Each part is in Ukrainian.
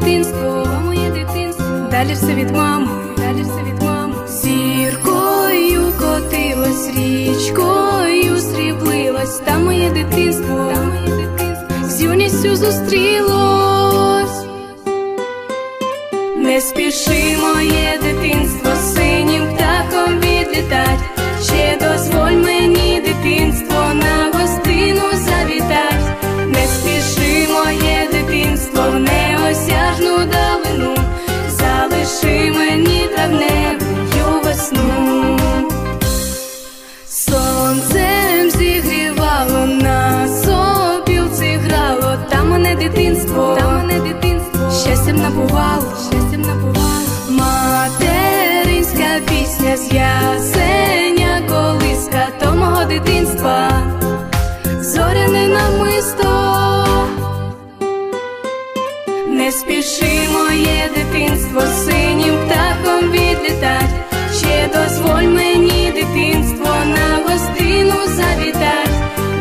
дитинство, моє дитинство, далі все від мами, далі все від мами. зіркою котилась, річкою сріблилась, та моє дитинство, та моє дитинство, з юністю зустрілось, не спіши, моє дитинство. Не спіши моє дитинство синім птахом відлітать. Ще дозволь мені дитинство на гостину завітать.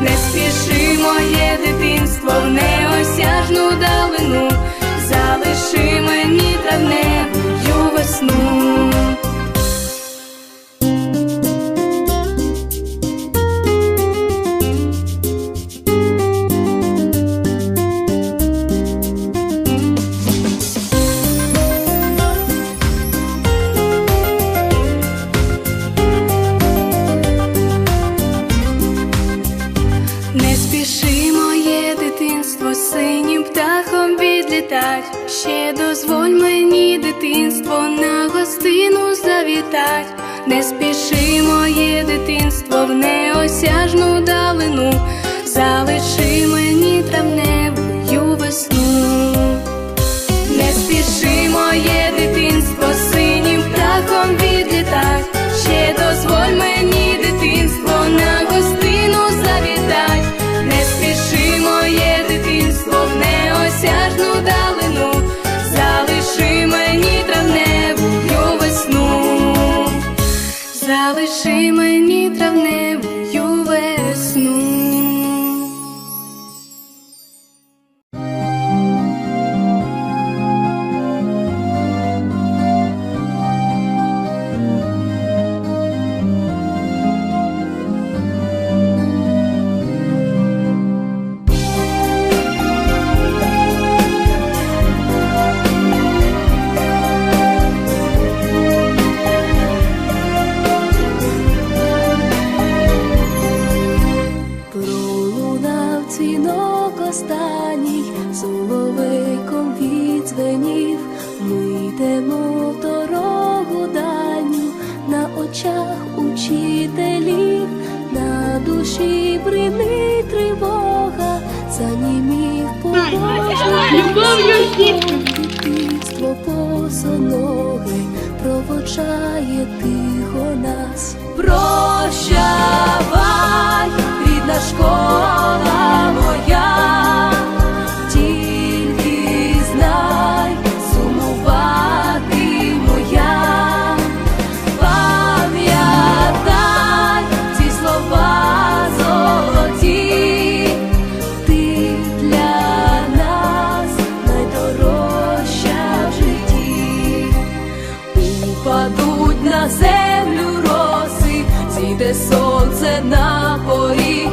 Не спіши моє дитинство в неосяжну далину. Залиши мені Ще дозволь мені дитинство на гостину завітать. Не спіши моє дитинство в неосяжну далину. Залиши відзвенів. Ми йдемо в дорогу дальню, на очах учителів, на душі бринить тривога, занімів дитинство босоноге проводжає тихо нас. Прощавай, Упадуть на землю роси, зійде сонце на поріг,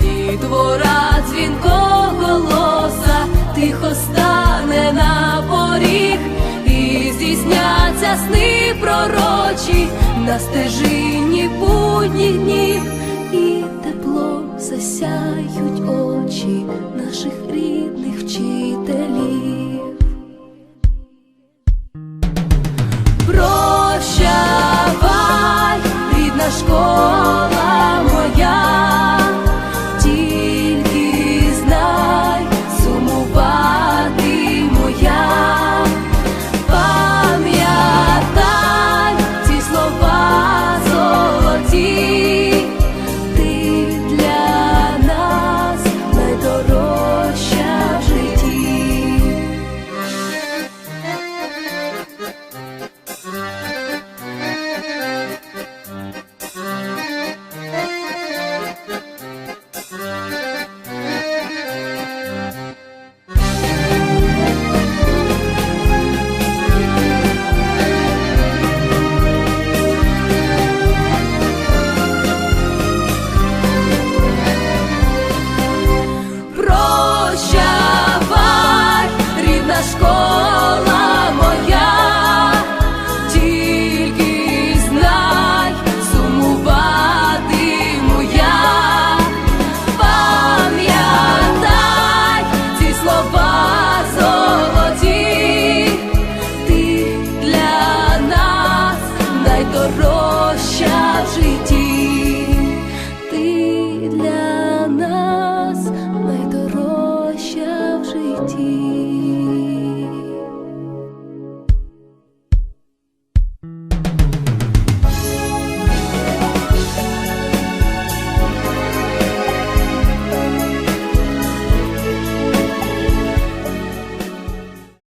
дітвора дзвінко голоса, тихо стане на поріг, і здійсняться сни пророчі на стежині будніх днів, і теплом засяють очі наших рідних